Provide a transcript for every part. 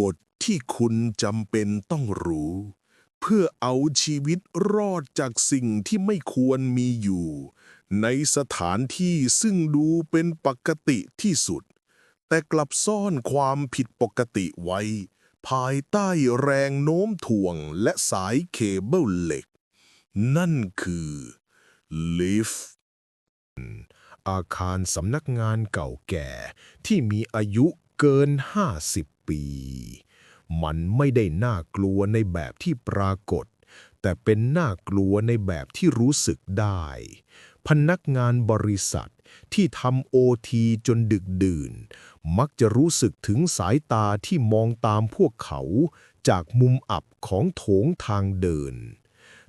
กฎที่คุณจำเป็นต้องรู้ เพื่อเอาชีวิตรอดจากสิ่งที่ไม่ควรมีอยู่ ในสถานที่ซึ่งดูเป็นปกติที่สุด แต่กลับซ่อนความผิดปกติไว้ ภายใต้แรงโน้มถ่วงและสายเคเบิลเหล็ก นั่นคือลิฟต์อาคารสำนักงานเก่าแก่ที่มีอายุ เกิน 50 ปี มันไม่ได้น่ากลัวในแบบที่ปรากฏ แต่เป็นน่ากลัวในแบบที่รู้สึกได้ พนักงานบริษัทที่ทำโอทีจนดึกดื่น มักจะรู้สึกถึงสายตาที่มองตามพวกเขาจากมุมอับของโถงทางเดิน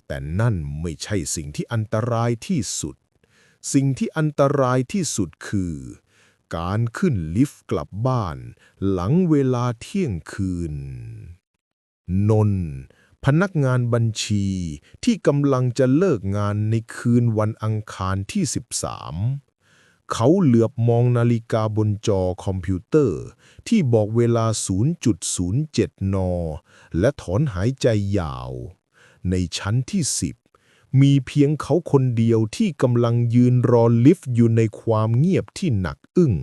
แต่นั่นไม่ใช่สิ่งที่อันตรายที่สุด สิ่งที่อันตรายที่สุดคือ การขึ้นลิฟต์กลับบ้าน หลังเวลาเที่ยงคืน นนท์พนักงานบัญชีที่กำลังจะเลิกงานในคืนวันอังคารที่ 13 เขาเหลือบมองนาฬิกาบนจอคอมพิวเตอร์ ที่บอกเวลา 0.07 น และถอนหายใจยาว ในชั้นที่ 10 มีเพียงเขาคนเดียวที่กำลังยืนรอลิฟต์อยู่ในความเงียบที่หนักอึ้ง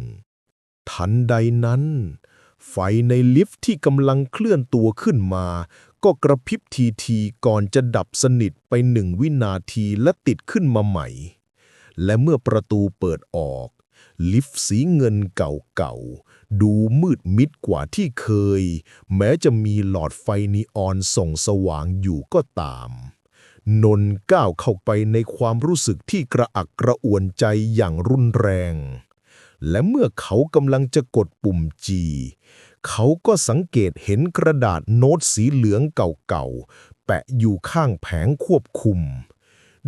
ทันใดนั้น ไฟในลิฟต์ที่กำลังเคลื่อนตัวขึ้นมา ก็กระพริบทีทีก่อนจะดับสนิทไปหนึ่งวินาทีและติดขึ้นมาใหม่ และเมื่อประตูเปิดออก ลิฟต์สีเงินเก่าๆ ดูมืดมิดกว่าที่เคย แม้จะมีหลอดไฟนีออนส่องสว่างอยู่ก็ตาม นนก้าวเข้าไปในความรู้สึกที่กระอักกระอ่วนใจอย่างรุนแรง และเมื่อเขากำลังจะกดปุ่มจีเขาก็สังเกตเห็นกระดาษโน้ตสีเหลืองเก่าๆ แปะอยู่ข้างแผงควบคุม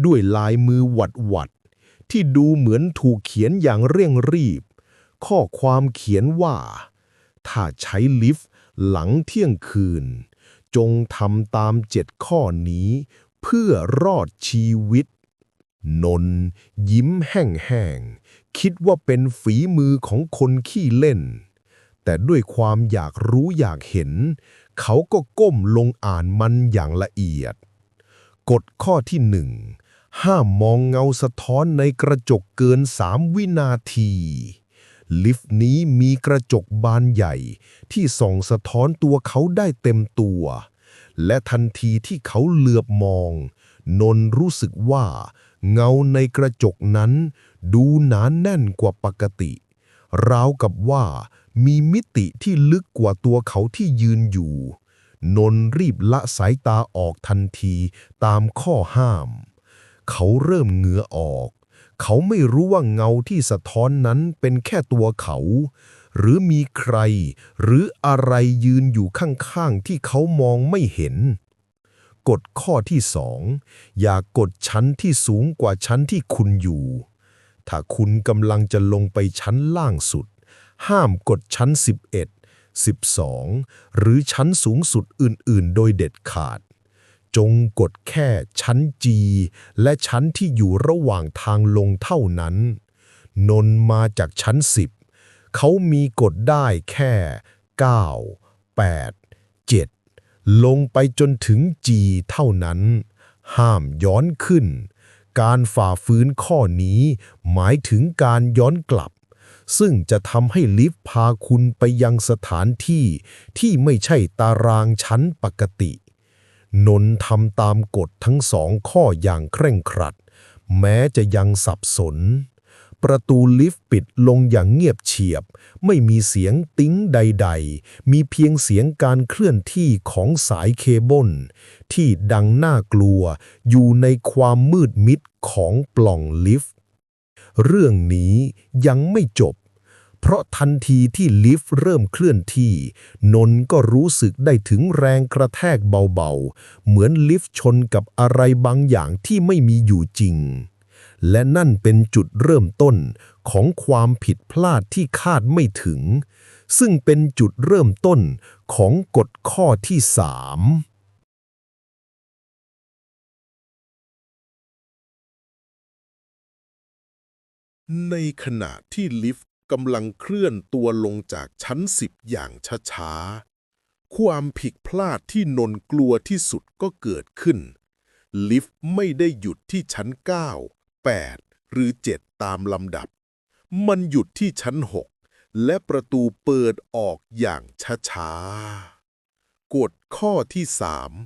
ด้วยลายมือหวัดหวัดๆที่ดูเหมือนถูกเขียนอย่างเร่งรีบ ข้อความเขียนว่า ถ้าใช้ลิฟต์หลังเที่ยงคืน จงทำตามเจ็ดข้อนี้ พื่อรอดชีวิต นน ยิ้มแห้งๆ คิดว่าเป็นฝีมือของคนขี้เล่น แต่ด้วยความอยากรู้อยากเห็น เขาก็ก้มลงอ่านมันอย่างละเอียด กฎข้อที่หนึ่ง ห้ามมองเงาสะท้อนในกระจกเกินสามวินาทีลิฟต์นี้มีกระจกบานใหญ่ที่ส่องสะท้อนตัวเขาได้เต็มตัว และทันทีที่เขาเหลือบมอง นนรู้สึกว่า เงาในกระจกนั้น ดูหนานแน่นกว่าปกติ ราวกับว่ามีมิติที่ลึกกว่าตัวเขาที่ยืนอยู่ นนรีบละสายตาออกทันทีตามข้อห้าม เขาเริ่มเหงื่อออก เขาไม่รู้ว่าเงาที่สะท้อนนั้นเป็นแค่ตัวเขา หรือมีใคร หรืออะไรยืนอยู่ข้างๆ ที่เขามองไม่เห็น กฎข้อที่สองอย่ากดชั้นที่สูงกว่าชั้นที่คุณอยู่ ถ้าคุณกำลังจะลงไปชั้นล่างสุด ห้ามกดชั้น 11 12 หรือชั้นสูงสุดอื่นๆ โดยเด็ดขาดจงกดแค่ชั้น G และชั้นที่อยู่ระหว่างทางลงเท่านั้น นนมาจากชั้น10 เขามีกดได้แค่ 9 8 7 ลงไปจนถึง G เท่านั้น ห้ามย้อนขึ้น การฝ่าฝืนข้อนี้หมายถึงการย้อนกลับ ซึ่งจะทำให้ลิฟต์พาคุณไปยังสถานที่ที่ไม่ใช่ตารางชั้นปกติ นนท์ทำตามกฎทั้งสองข้ออย่างเคร่งครัด แม้จะยังสับสน ประตูลิฟต์ปิดลงอย่างเงียบเฉียบ ไม่มีเสียงติ้งใด ๆ มีเพียงเสียงการเคลื่อนที่ของสายเคเบิลที่ดังน่ากลัวอยู่ในความมืดมิดของปล่องลิฟต์ เรื่องนี้ยังไม่จบ เพราะทันทีที่ลิฟต์เริ่มเคลื่อนที่ นนท์ก็รู้สึกได้ถึงแรงกระแทกเบาๆ เหมือนลิฟต์ชนกับอะไรบางอย่างที่ไม่มีอยู่จริง และนั่นเป็นจุดเริ่มต้นของความผิดพลาดที่คาดไม่ถึง ซึ่งเป็นจุดเริ่มต้นของกฎข้อที่สามในขณะที่ลิฟต์กำลังเคลื่อนตัวลงจากชั้นสิบอย่างช้าๆ ความผิดพลาดที่นนกลัวที่สุดก็เกิดขึ้น ลิฟต์ไม่ได้หยุดที่ชั้น9 8 หรือ 7 ตามลำดับ มันหยุดที่ชั้น 6 และประตูเปิดออกอย่างช้าๆ กฎข้อที่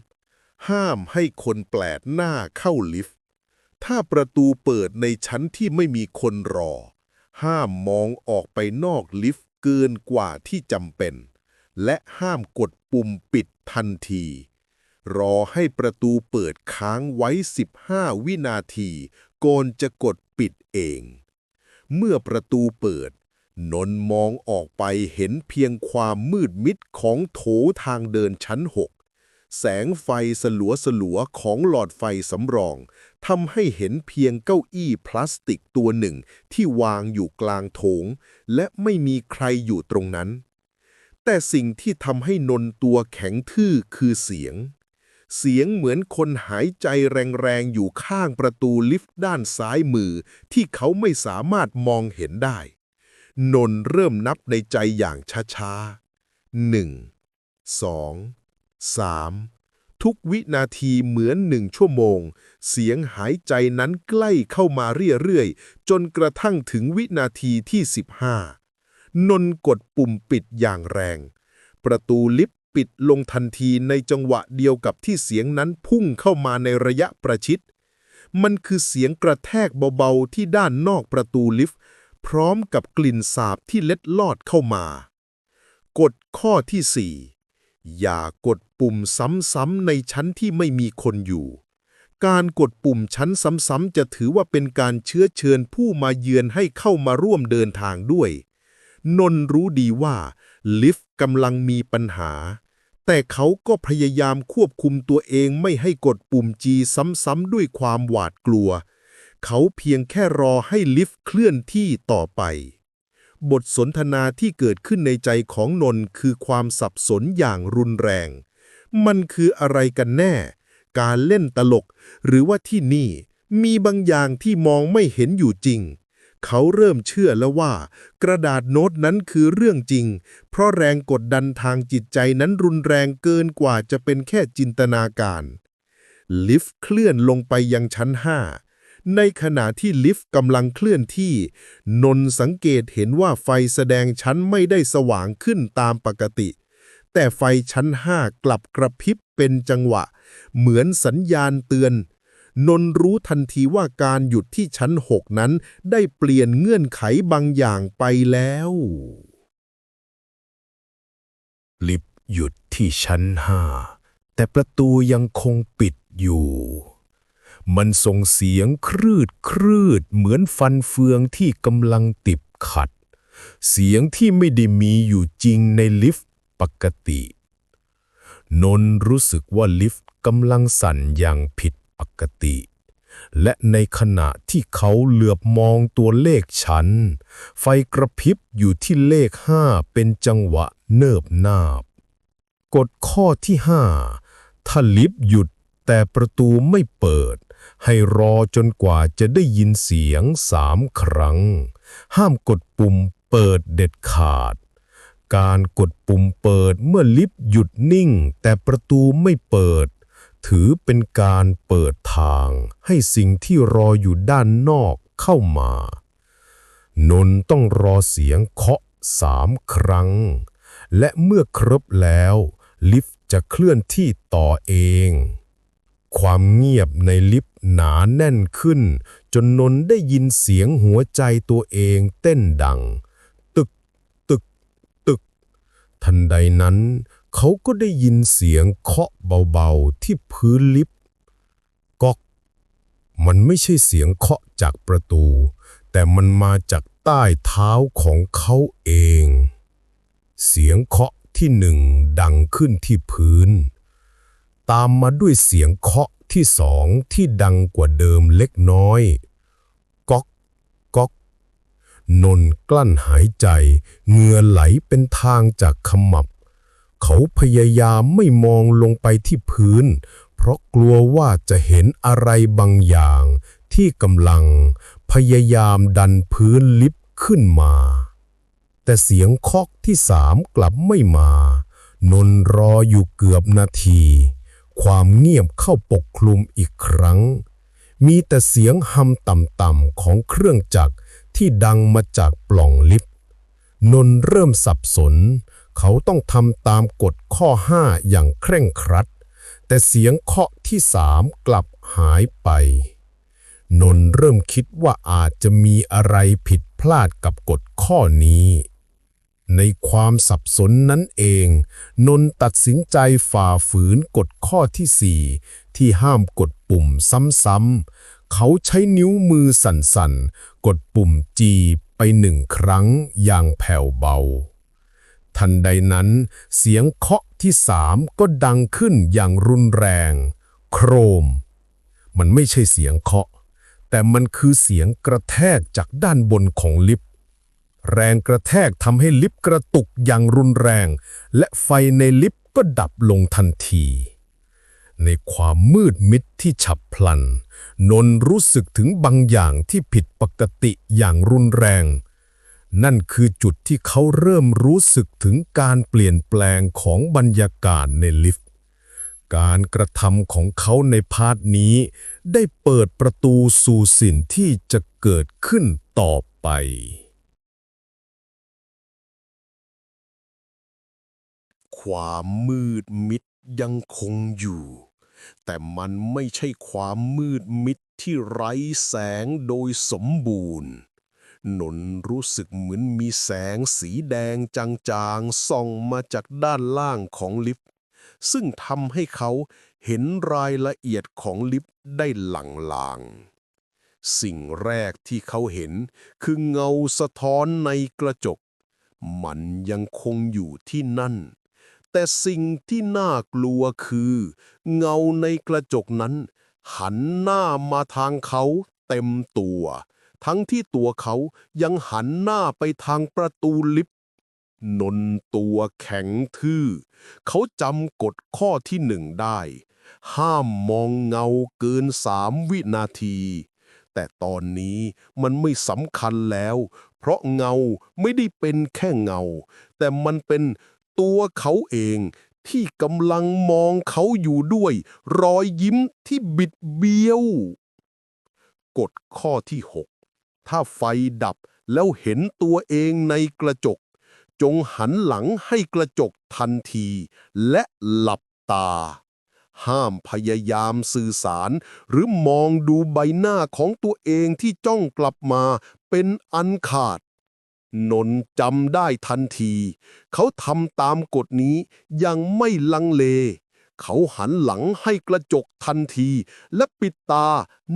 3 ห้ามให้คนแปลกหน้าเข้าลิฟต์ ถ้าประตูเปิดในชั้นที่ไม่มีคนรอ ห้ามมองออกไปนอกลิฟต์เกินกว่าที่จำเป็น และห้ามกดปุ่มปิดทันที รอให้ประตูเปิดค้างไว้ 15 วินาทีก่อนจะกดปิดเอง เมื่อประตูเปิด นนมองออกไปเห็นเพียงความมืดมิดของโถทางเดินชั้น6แสงไฟสลัวสลัวของหลอดไฟสำรองทำให้เห็นเพียงเก้าอี้พลาสติกตัวหนึ่งที่วางอยู่กลางโถง และไม่มีใครอยู่ตรงนั้น แต่สิ่งที่ทำให้นนตัวแข็งทื่อคือเสียง เสียงเหมือนคนหายใจแรงๆ อยู่ข้างประตูลิฟต์ด้านซ้ายมือ ที่เขาไม่สามารถมองเห็นได้ นนเริ่มนับในใจอย่างช้าๆหนึ่งสองสามทุกวินาทีเหมือนหนึ่งชั่วโมง เสียงหายใจนั้นใกล้เข้ามาเรื่อยๆ จนกระทั่งถึงวินาทีที่ 15 นนกดปุ่มปิดอย่างแรง ประตูลิฟต์ ปิดลงทันทีในจังหวะเดียวกับที่เสียงนั้นพุ่งเข้ามาในระยะประชิด มันคือเสียงกระแทกเบาๆที่ด้านนอกประตูลิฟต์ พร้อมกับกลิ่นสาบที่เล็ดลอดเข้ามากฎข้อที่ 4 อย่ากดปุ่มซ้ำๆในชั้นที่ไม่มีคนอยู่ การกดปุ่มชั้นซ้ำๆจะถือว่าเป็นการเชื้อเชิญผู้มาเยือนให้เข้ามาร่วมเดินทางด้วย นนรู้ดีว่าลิฟต์กำลังมีปัญหา แต่เขาก็พยายามควบคุมตัวเองไม่ให้กดปุ่มจีซ้ำๆด้วยความหวาดกลัว เขาเพียงแค่รอให้ลิฟต์เคลื่อนที่ต่อไป บทสนทนาที่เกิดขึ้นในใจของนนคือความสับสนอย่างรุนแรง มันคืออะไรกันแน่ การเล่นตลก หรือว่าที่นี่มีบางอย่างที่มองไม่เห็นอยู่จริง เขาเริ่มเชื่อแล้วว่า กระดาษโน้ตนั้นคือเรื่องจริง เพราะแรงกดดันทางจิตใจนั้นรุนแรงเกินกว่าจะเป็นแค่จินตนาการ ลิฟต์เคลื่อนลงไปยังชั้น5ในขณะที่ลิฟต์กำลังเคลื่อนที่ นนสังเกตเห็นว่าไฟแสดงชั้นไม่ได้สว่างขึ้นตามปกติ แต่ไฟชั้น5กลับกระพริบเป็นจังหวะ เหมือนสัญญาณเตือน นนรู้ทันทีว่าการหยุดที่ชั้น6นั้น ได้เปลี่ยนเงื่อนไขบางอย่างไปแล้วลิฟต์หยุดที่ชั้นห้าแต่ประตูยังคงปิดอยู่ มันส่งเสียงครืดครืดเหมือนฟันเฟืองที่กำลังติดขัด เสียงที่ไม่ได้มีอยู่จริงในลิฟต์ปกติ นนรู้สึกว่าลิฟต์กำลังสั่นอย่างผิด ปกติ และในขณะที่เขาเหลือบมองตัวเลขชั้นไฟกระพริบอยู่ที่เลขห้าเป็นจังหวะเนิบนาบ กฎข้อที่5ถ้าลิฟต์หยุดแต่ประตูไม่เปิด ให้รอจนกว่าจะได้ยินเสียงสามครั้ง ห้ามกดปุ่มเปิดเด็ดขาด การกดปุ่มเปิดเมื่อลิฟต์หยุดนิ่ง แต่ประตูไม่เปิด ถือเป็นการเปิดทางให้สิ่งที่รออยู่ด้านนอกเข้ามา นนต้องรอเสียงเคาะสามครั้ง และเมื่อครบแล้ว ลิฟต์จะเคลื่อนที่ต่อเอง ความเงียบในลิฟต์หนาแน่นขึ้น จนนนได้ยินเสียงหัวใจตัวเองเต้นดัง ตึก ตึก ตึก ทันใดนั้น เขาก็ได้ยินเสียงเคาะเบาๆที่พื้นลิฟต์ก๊อก มันไม่ใช่เสียงเคาะจากประตู แต่มันมาจากใต้เท้าของเขาเอง เสียงเคาะที่หนึ่งดังขึ้นที่พื้น ตามมาด้วยเสียงเคาะที่สองที่ดังกว่าเดิมเล็กน้อย ก๊อก ก๊อก นนกลั้นหายใจ เหงื่อไหลเป็นทางจากขมับ เขาพยายามไม่มองลงไปที่พื้น เพราะกลัวว่าจะเห็นอะไรบางอย่าง ที่กำลังพยายามดันพื้นลิฟต์ขึ้นมา แต่เสียงเคาะที่สามกลับไม่มา นนรออยู่เกือบนาที ความเงียบเข้าปกคลุมอีกครั้ง มีแต่เสียงหำต่ำๆของเครื่องจักรที่ดังมาจากปล่องลิฟต์นนเริ่มสับสน เขาต้องทำตามกฎข้อห้าอย่างเคร่งครัด แต่เสียงเคาะที่สามกลับหายไป นนเริ่มคิดว่าอาจจะมีอะไรผิดพลาดกับกฎข้อนี้ ในความสับสนนั้นเอง นนตัดสินใจฝ่าฝืนกฎข้อที่สี่ที่ห้ามกดปุ่มซ้ำๆ เขาใช้นิ้วมือสั่นๆ กดปุ่มจีไปหนึ่งครั้งอย่างแผ่วเบา ทันใดนั้น เสียงเคาะที่สามก็ดังขึ้นอย่างรุนแรง โครม มันไม่ใช่เสียงเคาะ แต่มันคือเสียงกระแทกจากด้านบนของลิฟต์แรงกระแทกทำให้ลิฟต์กระตุกอย่างรุนแรง และไฟในลิฟต์ก็ดับลงทันที ในความมืดมิดที่ฉับพลัน นนรู้สึกถึงบางอย่างที่ผิดปกติอย่างรุนแรง นั่นคือจุดที่เขาเริ่มรู้สึกถึงการเปลี่ยนแปลงของบรรยากาศในลิฟต์ การกระทำของเขาในพาร์ทนี้ ได้เปิดประตูสู่สิ่งที่จะเกิดขึ้นต่อไป ความมืดมิดยังคงอยู่ แต่มันไม่ใช่ความมืดมิดที่ไร้แสงโดยสมบูรณ์ นนรู้สึกเหมือนมีแสงสีแดงจางๆ ส่องมาจากด้านล่างของลิฟต์ ซึ่งทำให้เขาเห็นรายละเอียดของลิฟต์ได้หลางๆ สิ่งแรกที่เขาเห็นคือเงาสะท้อนในกระจก มันยังคงอยู่ที่นั่น แต่สิ่งที่น่ากลัวคือ เงาในกระจกนั้น หันหน้ามาทางเขาเต็มตัว ทั้งที่ตัวเขายังหันหน้าไปทางประตูลิฟต์นนตัวแข็งทื่อ เขาจำกฎข้อที่หนึ่งได้ ห้ามมองเงาเกินสามวินาที แต่ตอนนี้มันไม่สำคัญแล้ว เพราะเงาไม่ได้เป็นแค่เงา แต่มันเป็นตัวเขาเองที่กำลังมองเขาอยู่ด้วย รอยยิ้มที่บิดเบี้ยว กฎข้อที่6 ถ้าไฟดับแล้วเห็นตัวเองในกระจก จงหันหลังให้กระจกทันที และหลับตา ห้ามพยายามสื่อสาร หรือมองดูใบหน้าของตัวเองที่จ้องกลับมาเป็นอันขาด นนจำได้ทันที เขาทำตามกฎนี้อยังไม่ลังเล เขาหันหลังให้กระจกทันที และปิดตา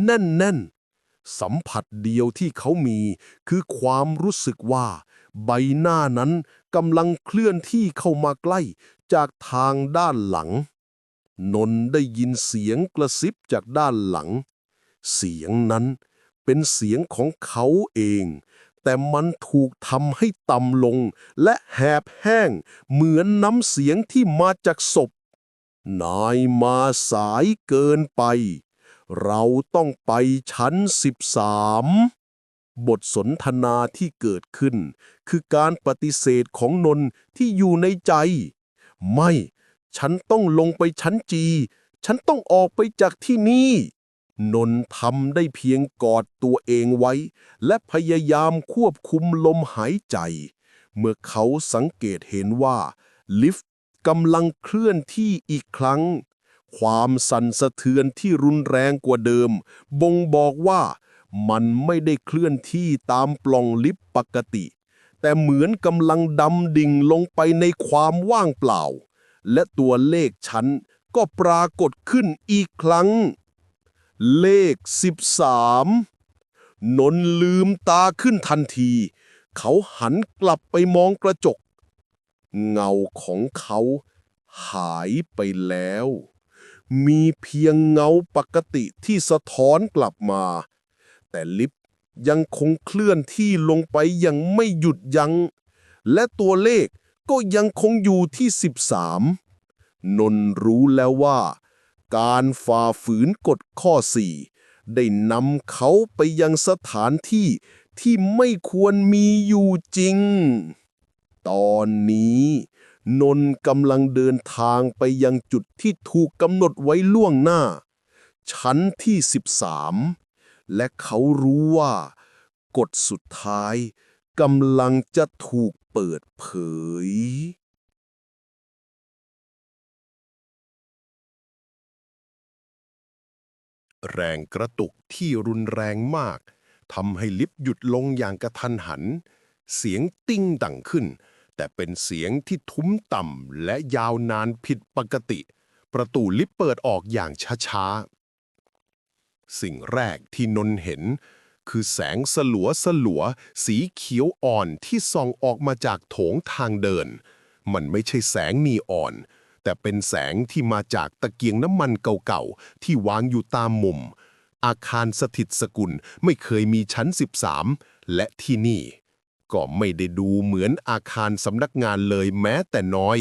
แน่นๆ สัมผัสเดียวที่เขามี คือความรู้สึกว่า ใบหน้านั้นกำลังเคลื่อนที่เข้ามาใกล้ จากทางด้านหลัง นนได้ยินเสียงกระซิบจากด้านหลัง เสียงนั้นเป็นเสียงของเขาเอง แต่มันถูกทำให้ต่ำลงและแหบแห้ง เหมือนน้ำเสียงที่มาจากศพ นายมาสายเกินไป เราต้องไปชั้น 13 บทสนทนาที่เกิดขึ้น คือการปฏิเสธของนนที่อยู่ในใจ ไม่ ฉันต้องลงไปชั้นจี ฉันต้องออกไปจากที่นี่ นนทำได้เพียงกอดตัวเองไว้ และพยายามควบคุมลมหายใจ เมื่อเขาสังเกตเห็นว่า ลิฟต์กำลังเคลื่อนที่อีกครั้ง ความสั่นสะเทือนที่รุนแรงกว่าเดิม บ่งบอกว่ามันไม่ได้เคลื่อนที่ตามปล่องลิฟต์ปกติ แต่เหมือนกำลังดำดิ่งลงไปในความว่างเปล่า และตัวเลขชั้นก็ปรากฏขึ้นอีกครั้ง เลข 13 นนลืมตาขึ้นทันที เขาหันกลับไปมองกระจก เงาของเขาหายไปแล้ว มีเพียงเงาปกติที่สะท้อนกลับมา แต่ลิฟต์ยังคงเคลื่อนที่ลงไปอย่างไม่หยุดยัง้ง และตัวเลขก็ยังคงอยู่ที่ 13 นนรู้แล้วว่า การฝ่าฝืนกฎข้อ 4 ได้นำเขาไปยังสถานที่ที่ไม่ควรมีอยู่จริง ตอนนี้ นนกำลังเดินทางไปยังจุดที่ถูกกำหนดไว้ล่วงหน้า ชั้นที่ 13 และเขารู้ว่ากฎสุดท้ายกำลังจะถูกเปิดเผย แรงกระตุกที่รุนแรงมากทำให้ลิฟต์หยุดลงอย่างกระทันหัน เสียงติ้งดังขึ้น แต่เป็นเสียงที่ทุ้มต่ำและยาวนานผิดปกติ ประตูลิฟต์เปิดออกอย่างช้าๆ สิ่งแรกที่นนเห็น คือแสงสลัวสลัวๆสีเขียวอ่อนที่ส่องออกมาจากโถงทางเดิน มันไม่ใช่แสงนีออน แต่เป็นแสงที่มาจากตะเกียงน้ำมันเก่าๆ ที่วางอยู่ตามมุม อาคารสถิตสกุลไม่เคยมีชั้น 13 และที่นี่ ก็ไม่ได้ดูเหมือนอาคารสำนักงานเลยแม้แต่น้อย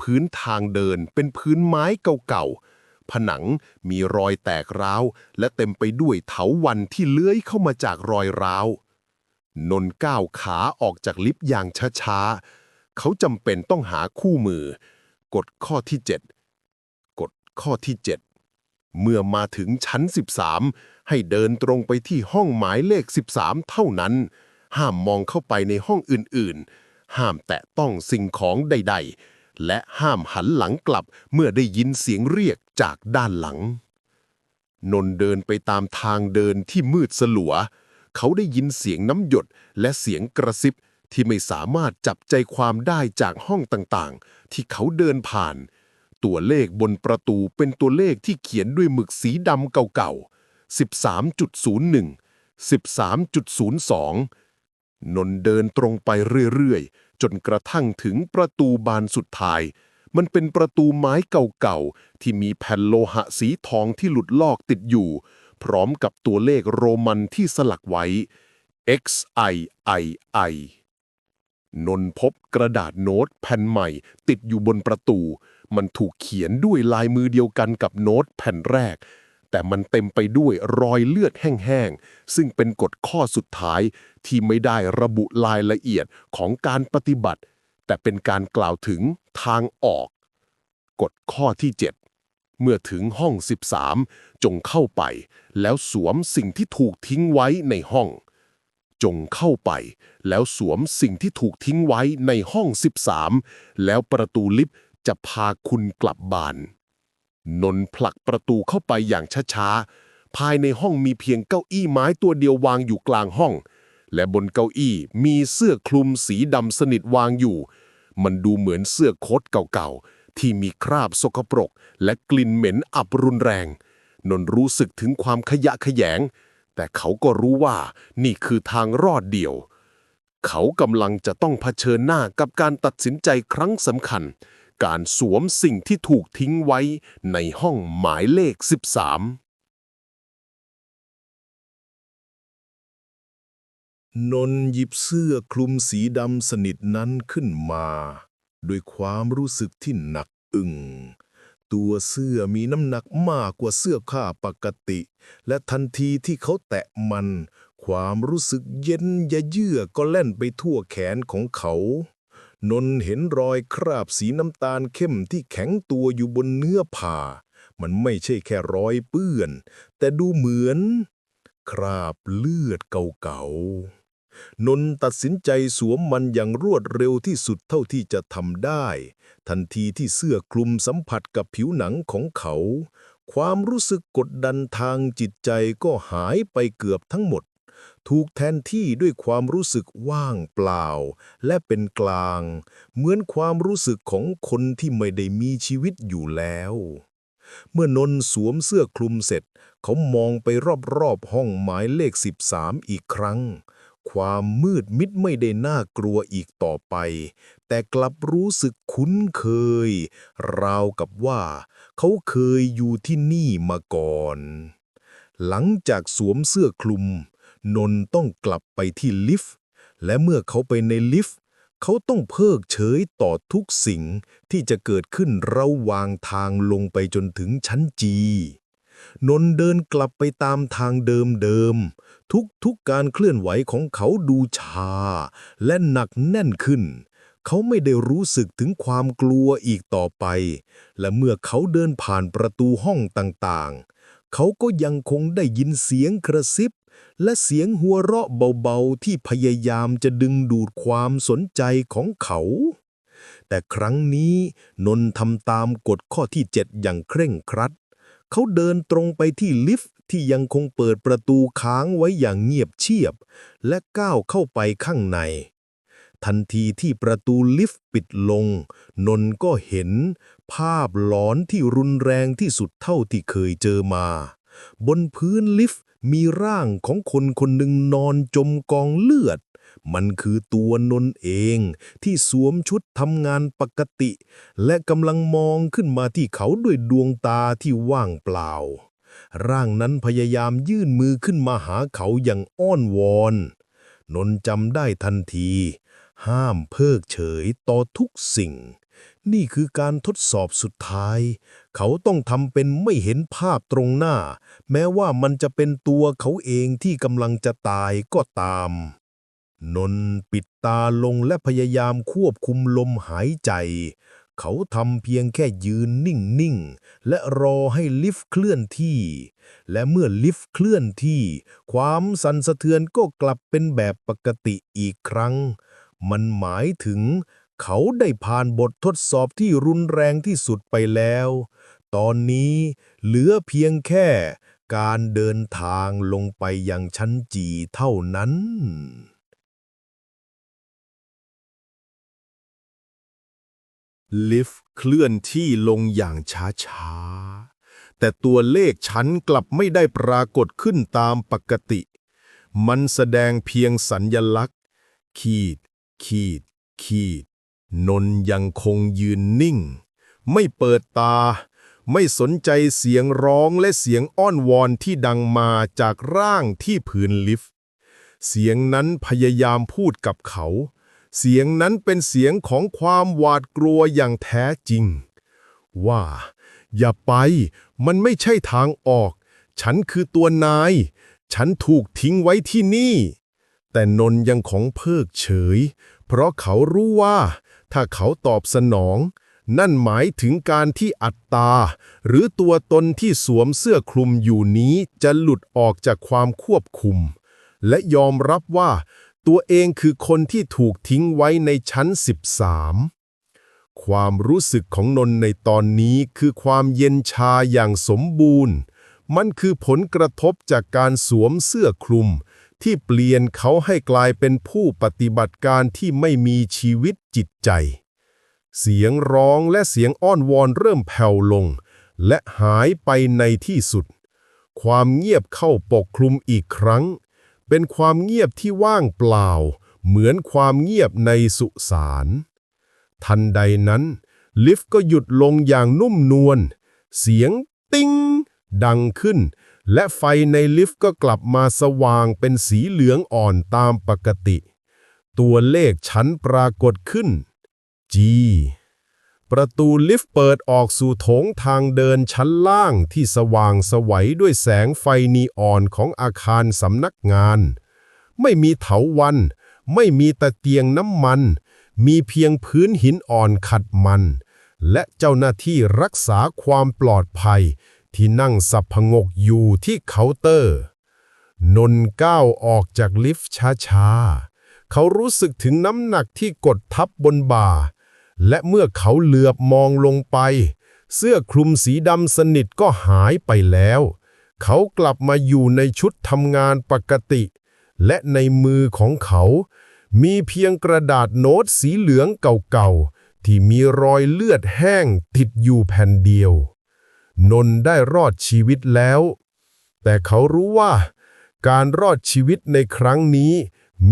พื้นทางเดินเป็นพื้นไม้เก่าๆ ผนังมีรอยแตกร้าว และเต็มไปด้วยเถาวันที่เลื้อยเข้ามาจากรอยร้าว นนก้าวขาออกจากลิฟต์อย่างช้าๆ เขาจำเป็นต้องหาคู่มือกฎข้อที่ 7กฎข้อที่ 7 เมื่อมาถึงชั้น 13 ให้เดินตรงไปที่ห้องหมายเลข 13 เท่านั้น ห้ามมองเข้าไปในห้องอื่นๆ ห้ามแตะต้องสิ่งของใด ๆ และห้ามหันหลังกลับเมื่อได้ยินเสียงเรียกจากด้านหลัง นนเดินไปตามทางเดินที่มืดสลัว เขาได้ยินเสียงน้ำหยดและเสียงกระซิบที่ไม่สามารถจับใจความได้จากห้องต่างๆ ที่เขาเดินผ่าน ตัวเลขบนประตูเป็นตัวเลขที่เขียนด้วยหมึกสีดำเก่าๆ 13.01 13.02 นนเดินตรงไปเรื่อยๆ จนกระทั่งถึงประตูบานสุดท้าย มันเป็นประตูไม้เก่าๆ ที่มีแผ่นโลหะสีทองที่หลุดลอกติดอยู่ พร้อมกับตัวเลขโรมันที่สลักไว้ XIII นนพบกระดาษโน้ตแผ่นใหม่ ติดอยู่บนประตู มันถูกเขียนด้วยลายมือเดียวกันกับโน้ตแผ่นแรก แต่มันเต็มไปด้วยรอยเลือดแห้งๆ ซึ่งเป็นกฎข้อสุดท้ายที่ไม่ได้ระบุรายละเอียดของการปฏิบัติ แต่เป็นการกล่าวถึงทางออก กฎข้อที่ 7 เมื่อถึงห้อง 13 จงเข้าไป แล้วสวมสิ่งที่ถูกทิ้งไว้ในห้อง จงเข้าไป แล้วสวมสิ่งที่ถูกทิ้งไว้ในห้อง 13 แล้วประตูลิฟต์จะพาคุณกลับบ้าน นนผลักประตูเข้าไปอย่างช้าๆ ภายในห้องมีเพียงเก้าอี้ไม้ตัวเดียววางอยู่กลางห้อง และบนเก้าอี้มีเสื้อคลุมสีดำสนิทวางอยู่ มันดูเหมือนเสื้อโค้ทเก่าๆ ที่มีคราบสกปรก และกลิ่นเหม็นอับรุนแรง นนรู้สึกถึงความขยะแขยง แต่เขาก็รู้ว่านี่คือทางรอดเดียว เขากำลังจะต้องเผชิญหน้ากับการตัดสินใจครั้งสำคัญ การสวมสิ่งที่ถูกทิ้งไว้ในห้องหมายเลข 13 นนหยิบเสื้อคลุมสีดำสนิทนั้นขึ้นมา ด้วยความรู้สึกที่หนักอึ้งตัวเสื้อมีน้ำหนักมากกว่าเสื้อผ้าปกติ และทันทีที่เขาแตะมัน ความรู้สึกเย็นยะเยือกก็แล่นไปทั่วแขนของเขา นนเห็นรอยคราบสีน้ำตาลเข้มที่แข็งตัวอยู่บนเนื้อผ้ามันไม่ใช่แค่รอยเปื้อน แต่ดูเหมือน คราบเลือดเก่าๆ นนตัดสินใจสวมมันอย่างรวดเร็วที่สุดเท่าที่จะทำได้ ทันทีที่เสื้อคลุมสัมผัสกับผิวหนังของเขา ความรู้สึกกดดันทางจิตใจก็หายไปเกือบทั้งหมด ถูกแทนที่ด้วยความรู้สึกว่างเปล่า และเป็นกลาง เหมือนความรู้สึกของคนที่ไม่ได้มีชีวิตอยู่แล้ว เมื่อนนสวมเสื้อคลุมเสร็จ เขามองไปรอบๆห้องหมายเลข 13 อีกครั้ง ความมืดมิดไม่ได้น่ากลัวอีกต่อไป แต่กลับรู้สึกคุ้นเคย ราวกับว่า เขาเคยอยู่ที่นี่มาก่อนหลังจากสวมเสื้อคลุม นนต้องกลับไปที่ลิฟต์ และเมื่อเขาไปในลิฟต์ เขาต้องเพิกเฉยต่อทุกสิ่งที่จะเกิดขึ้นระหว่างทางลงไปจนถึงชั้นจีนนเดินกลับไปตามทางเดิมๆ ทุกๆกการเคลื่อนไหวของเขาดูชา และหนักแน่นขึ้น เขาไม่ได้รู้สึกถึงความกลัวอีกต่อไป และเมื่อเขาเดินผ่านประตูห้องต่างๆ เขาก็ยังคงได้ยินเสียงกระซิบ และเสียงหัวเราะเบาๆ ที่พยายามจะดึงดูดความสนใจของเขา แต่ครั้งนี้นนท์ทำตามกฎข้อที่7อย่างเคร่งครัด เขาเดินตรงไปที่ลิฟต์ที่ยังคงเปิดประตูค้างไว้อย่างเงียบเชียบ และก้าวเข้าไปข้างใน ทันทีที่ประตูลิฟต์ปิดลง นนท์ก็เห็น ภาพหลอนที่รุนแรงที่สุดเท่าที่เคยเจอมา บนพื้นลิฟต์ มีร่างของคนคนหนึ่งนอนจมกองเลือด มันคือตัวนนท์เองที่สวมชุดทำงานปกติ และกำลังมองขึ้นมาที่เขาด้วยดวงตาที่ว่างเปล่า ร่างนั้นพยายามยื่นมือขึ้นมาหาเขาอย่างอ้อนวอน นนท์จำได้ทันที ห้ามเพิกเฉยต่อทุกสิ่ง นี่คือการทดสอบสุดท้าย เขาต้องทำเป็นไม่เห็นภาพตรงหน้า แม้ว่ามันจะเป็นตัวเขาเองที่กำลังจะตายก็ตาม นนปิดตาลงและพยายามควบคุมลมหายใจ เขาทำเพียงแค่ยืนนิ่งๆ และรอให้ลิฟต์เคลื่อนที่ และเมื่อลิฟต์เคลื่อนที่ ความสั่นสะเทือนก็กลับเป็นแบบปกติอีกครั้ง มันหมายถึง เขาได้ผ่านบททดสอบที่รุนแรงที่สุดไปแล้ว ตอนนี้เหลือเพียงแค่การเดินทางลงไปยังชั้นจีเท่านั้น ลิฟต์เคลื่อนที่ลงอย่างช้าๆ แต่ตัวเลขชั้นกลับไม่ได้ปรากฏขึ้นตามปกติ มันแสดงเพียงสัญญลักษณ์ ขีด ขีด ขีด นนยังคงยืนนิ่ง ไม่เปิดตา ไม่สนใจเสียงร้องและเสียงอ้อนวอนที่ดังมาจากร่างที่พื้นลิฟต์ เสียงนั้นพยายามพูดกับเขา เสียงนั้นเป็นเสียงของความหวาดกลัวอย่างแท้จริง ว่า อย่าไป มันไม่ใช่ทางออก ฉันคือตัวนาย ฉันถูกทิ้งไว้ที่นี่ แต่นนยังของเพิกเฉย เพราะเขารู้ว่า ถ้าเขาตอบสนอง นั่นหมายถึงการที่อัตตา หรือตัวตนที่สวมเสื้อคลุมอยู่นี้จะหลุดออกจากความควบคุม และยอมรับว่า ตัวเองคือคนที่ถูกทิ้งไว้ในชั้น 13ความรู้สึกของนนในตอนนี้คือความเย็นชาอย่างสมบูรณ์ มันคือผลกระทบจากการสวมเสื้อคลุม ที่เปลี่ยนเขาให้กลายเป็นผู้ปฏิบัติการที่ไม่มีชีวิตจิตใจ เสียงร้องและเสียงอ้อนวอนเริ่มแผ่วลง และหายไปในที่สุด ความเงียบเข้าปกคลุมอีกครั้ง เป็นความเงียบที่ว่างเปล่า เหมือนความเงียบในสุสานทันใดนั้น ลิฟต์ก็หยุดลงอย่างนุ่มนวลเสียงติ้งดังขึ้น และไฟในลิฟต์ก็กลับมาสว่างเป็นสีเหลืองอ่อนตามปกติ ตัวเลขชั้นปรากฏขึ้น G ประตูลิฟต์เปิดออกสู่โถงทางเดินชั้นล่างที่สว่างสวัยด้วยแสงไฟนีออนของอาคารสำนักงาน ไม่มีเถาวัน ไม่มีตะเกียงน้ำมัน มีเพียงพื้นหินอ่อนขัดมัน และเจ้าหน้าที่รักษาความปลอดภัย ที่นั่งสับพงกอยู่ที่เคาน์เตอร์ นนก้าวออกจากลิฟต์ช้าๆ เขารู้สึกถึงน้ำหนักที่กดทับบนบ่า และเมื่อเขาเหลือบมองลงไป เสื้อคลุมสีดำสนิทก็หายไปแล้ว เขากลับมาอยู่ในชุดทำงานปกติ และในมือของเขา มีเพียงกระดาษโน้ตสีเหลืองเก่าๆที่มีรอยเลือดแห้งติดอยู่แผ่นเดียว นนได้รอดชีวิตแล้ว แต่เขารู้ว่า การรอดชีวิตในครั้งนี้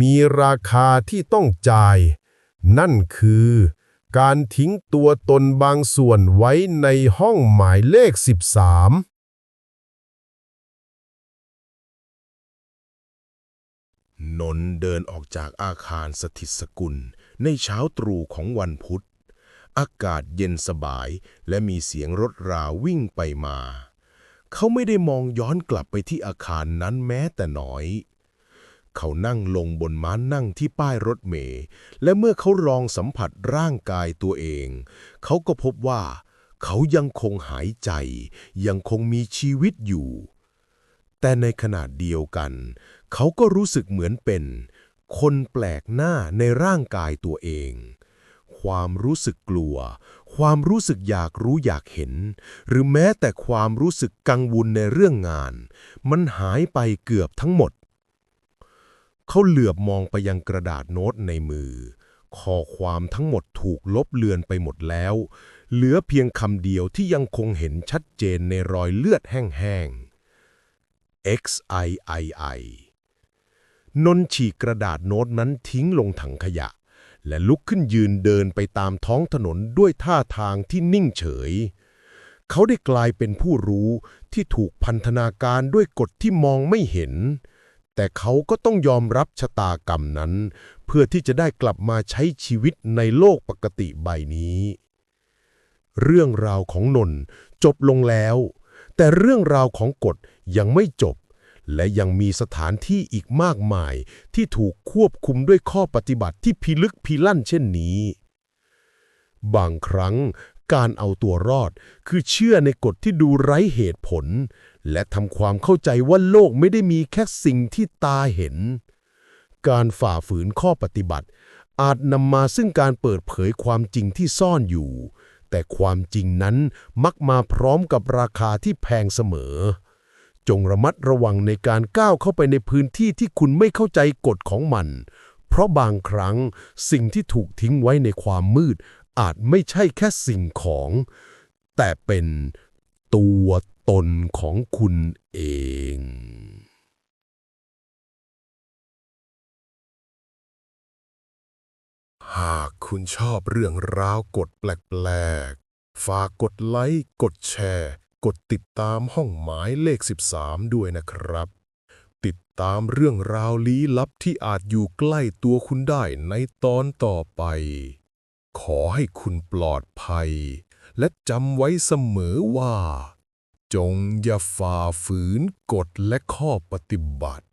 มีราคาที่ต้องจ่าย นั่นคือ การทิ้งตัวตนบางส่วนไว้ในห้องหมายเลข 13นนเดินออกจากอาคารสถิตสกุลในเช้าตรู่ของวันพุธ อากาศเย็นสบาย และมีเสียงรถราวิ่งไปมา เขาไม่ได้มองย้อนกลับไปที่อาคารนั้นแม้แต่น้อย เขานั่งลงบนม้านั่งที่ป้ายรถเมล์และเมื่อเขาลองสัมผัสร่างกายตัวเอง เขาก็พบว่า เขายังคงหายใจ ยังคงมีชีวิตอยู่ แต่ในขณะเดียวกัน เขาก็รู้สึกเหมือนเป็น คนแปลกหน้าในร่างกายตัวเอง ความรู้สึกกลัว ความรู้สึกอยากรู้อยากเห็น หรือแม้แต่ความรู้สึกกังวลในเรื่องงาน มันหายไปเกือบทั้งหมด เขาเหลือบมองไปยังกระดาษโน้ตในมือ ข้อความทั้งหมดถูกลบเลือนไปหมดแล้ว เหลือเพียงคำเดียวที่ยังคงเห็นชัดเจนในรอยเลือดแห้งๆ XIII นนท์ฉีกกระดาษโน้ตนั้นทิ้งลงถังขยะ และลุกขึ้นยืนเดินไปตามท้องถนนด้วยท่าทางที่นิ่งเฉย เขาได้กลายเป็นผู้รู้ที่ถูกพันธนาการด้วยกฎที่มองไม่เห็น แต่เขาก็ต้องยอมรับชะตากรรมนั้น เพื่อที่จะได้กลับมาใช้ชีวิตในโลกปกติใบนี้ เรื่องราวของนนท์จบลงแล้ว แต่เรื่องราวของกฎยังไม่จบ และยังมีสถานที่อีกมากมาย ที่ถูกควบคุมด้วยข้อปฏิบัติที่พิลึกพิลั่นเช่นนี้ บางครั้งการเอาตัวรอดคือเชื่อในกฎที่ดูไร้เหตุผล และทำความเข้าใจว่าโลกไม่ได้มีแค่สิ่งที่ตาเห็น การฝ่าฝืนข้อปฏิบัติ อาจนำมาซึ่งการเปิดเผยความจริงที่ซ่อนอยู่ แต่ความจริงนั้นมักมาพร้อมกับราคาที่แพงเสมอ จงระมัดระวังในการก้าวเข้าไปในพื้นที่ที่คุณไม่เข้าใจกฎของมัน เพราะบางครั้งสิ่งที่ถูกทิ้งไว้ในความมืด อาจไม่ใช่แค่สิ่งของ แต่เป็นตัวตนของคุณเองหากคุณชอบเรื่องราวกดแปลกๆ ฝากกดไลค์ กดแชร์ กดติดตามห้องหมายเลข 13 ด้วยนะครับ ติดตามเรื่องราวลี้ลับที่อาจอยู่ใกล้ตัวคุณได้ในตอนต่อไป ขอให้คุณปลอดภัย และจำไว้เสมอว่า จงอย่าฝ่าฝืนกฎและข้อปฏิบัติ